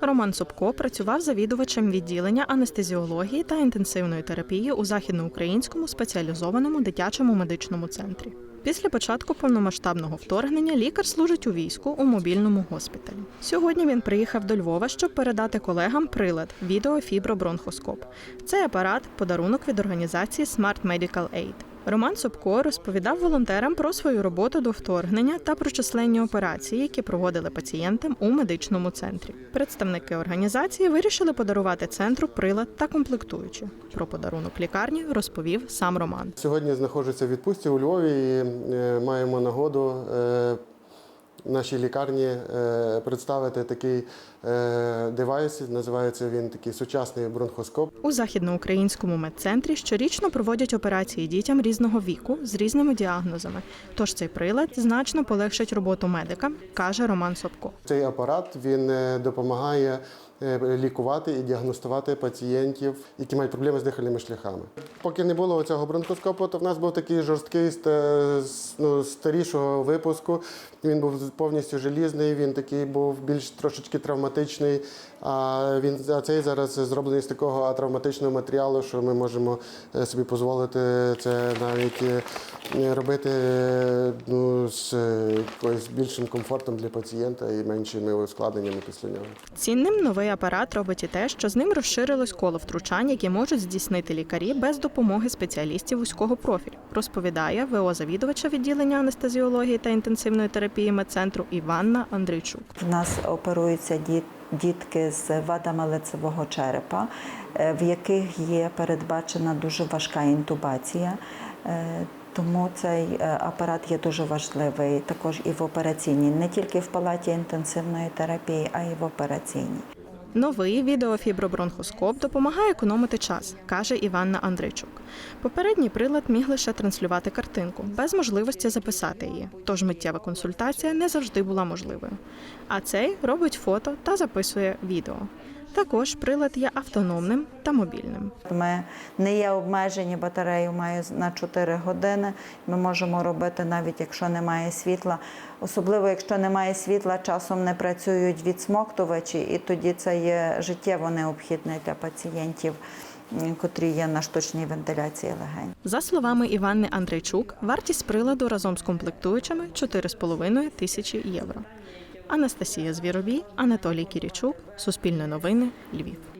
Роман Собко працював завідувачем відділення анестезіології та інтенсивної терапії у західноукраїнському спеціалізованому дитячому медичному центрі. Після початку повномасштабного вторгнення лікар служить у війську у мобільному госпіталі. Сьогодні він приїхав до Львова, щоб передати колегам прилад відеофібробронхоскоп. Цей апарат подарунок від організації Smart Medical Aid. Роман Собко розповідав волонтерам про свою роботу до вторгнення та про численні операції, які проводили пацієнтам у медичному центрі. Представники організації вирішили подарувати центру прилад та комплектуючі. Про подарунок лікарні розповів сам Роман. Сьогодні знаходжуся в відпустці у Львові і е, маємо нагоду е, нашій лікарні е, представити такий е, девайс. Називається він такий сучасний бронхоскоп. У західноукраїнському медцентрі щорічно проводять операції дітям різного віку з різними діагнозами. Тож цей прилад значно полегшить роботу медика, каже Роман Собко. Цей апарат він е, допомагає лікувати і діагностувати пацієнтів, які мають проблеми з дихальними шляхами. Поки не було цього бронхоскопу, то в нас був такий жорсткий ну, старішого випуску. Він був повністю желізний, він такий був більш трошечки травматичний. А він а цей зараз зроблений з такого травматичного матеріалу, що ми можемо е, собі дозволити це навіть е, робити е, ну, з е, якоюсь більшим комфортом для пацієнта і меншими ускладненнями після нього. Цінним новий апарат робить і те, що з ним розширилось коло втручань, які можуть здійснити лікарі без допомоги спеціалістів вузького профілю, розповідає ВО завідувача відділення анестезіології та інтенсивної терапії медцентру Іванна Андрійчук. В нас оперуються діт- дітки з вадами лицевого черепа, е, в яких є передбачена дуже важка інтубація. Е, Тому цей е, апарат є дуже важливий також і в операційній, не тільки в палаті інтенсивної терапії, а й в операційній. Новий відеофібробронхоскоп допомагає економити час, каже Іванна Андричук. Попередній прилад міг лише транслювати картинку, без можливості записати її, тож миттєва консультація не завжди була можливою. А цей робить фото та записує відео. Також прилад є автономним та мобільним. Ми не є обмежені батарею має на 4 години. Ми можемо робити навіть якщо немає світла. Особливо якщо немає світла, часом не працюють відсмоктувачі, і тоді це є життєво необхідне для пацієнтів, котрі є на штучній вентиляції легень. За словами Іванни Андрейчук, вартість приладу разом з комплектуючими 4,5 тисячі євро. Анастасія Звіробій, Анатолій Кірічук, Суспільне новини, Львів.